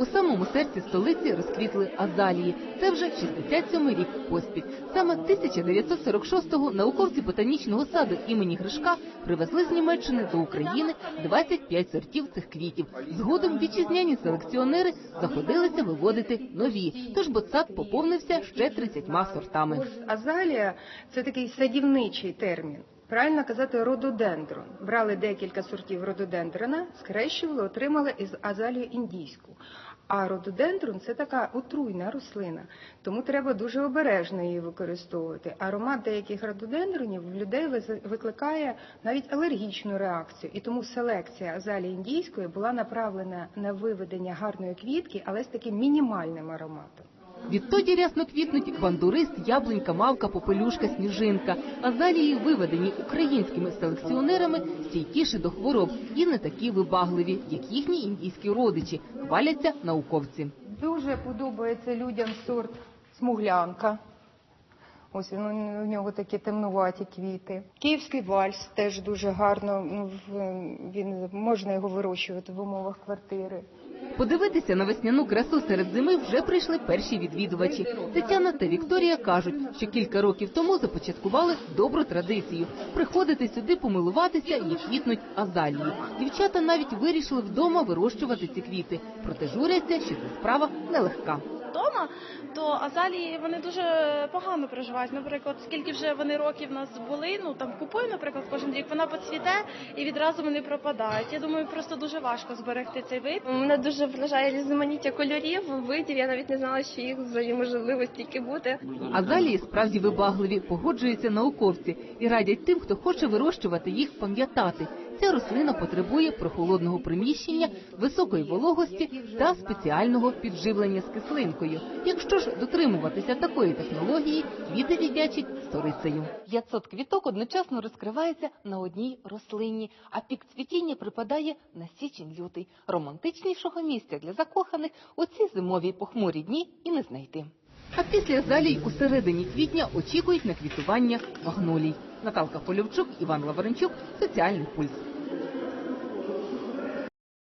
У самому серці столиці розквітли азалії. Це вже 67-й рік поспіль. Саме 1946-го науковці ботанічного саду імені Гришка привезли з Німеччини до України 25 сортів цих квітів. Згодом вітчизняні селекціонери заходилися виводити нові, тож ботсад поповнився ще 30 сортами. Азалія це такий садівничий термін. Правильно казати рододендрон. Брали декілька сортів рододендрона, скрещували, отримали із азалію індійську. А рододендрон це така отруйна рослина, тому треба дуже обережно її використовувати. Аромат деяких рододендронів в людей викликає навіть алергічну реакцію. І тому селекція азалії індійської була направлена на виведення гарної квітки, але з таким мінімальним ароматом. Відтоді рясно квітнуть бандурист, яблунька, мавка, попелюшка, сніжинка. Азалії, виведені українськими селекціонерами, стійкіші до хвороб і не такі вибагливі, як їхні індійські родичі, хваляться науковці. Дуже подобається людям сорт смуглянка. Ось він у нього такі темнуваті квіти. Київський вальс теж дуже гарно. ну, Він можна його вирощувати в умовах квартири. Подивитися на весняну красу серед зими вже прийшли перші відвідувачі. Тетяна та Вікторія кажуть, що кілька років тому започаткували добру традицію приходити сюди помилуватися, і квітнуть азалії. Дівчата навіть вирішили вдома вирощувати ці квіти, проте журяться, що ця справа нелегка. Вдома, то азалії вони дуже погано проживають. Наприклад, скільки вже вони років в нас були, ну там купуємо, наприклад, кожен рік, вона поцвіте і відразу вони пропадають. Я думаю, просто дуже важко зберегти цей вид. Мене дуже вражає різноманіття кольорів, видів. Я навіть не знала, що їх взагалі можливо стільки бути. Азалії справді вибагливі, погоджуються науковці і радять тим, хто хоче вирощувати їх, пам'ятати. Ця рослина потребує прохолодного приміщення, високої вологості та спеціального підживлення з кислинкою. Якщо ж дотримуватися такої технології, квіти віддячить сторицею. 500 квіток одночасно розкривається на одній рослині, а пік цвітіння припадає на січень-лютий. Романтичнішого місця для закоханих у ці зимові похмурі дні і не знайти. А після залій у середині квітня очікують на квітування магнолій. Наталка Полівчук, Іван Лавренчук, Соціальний пульс.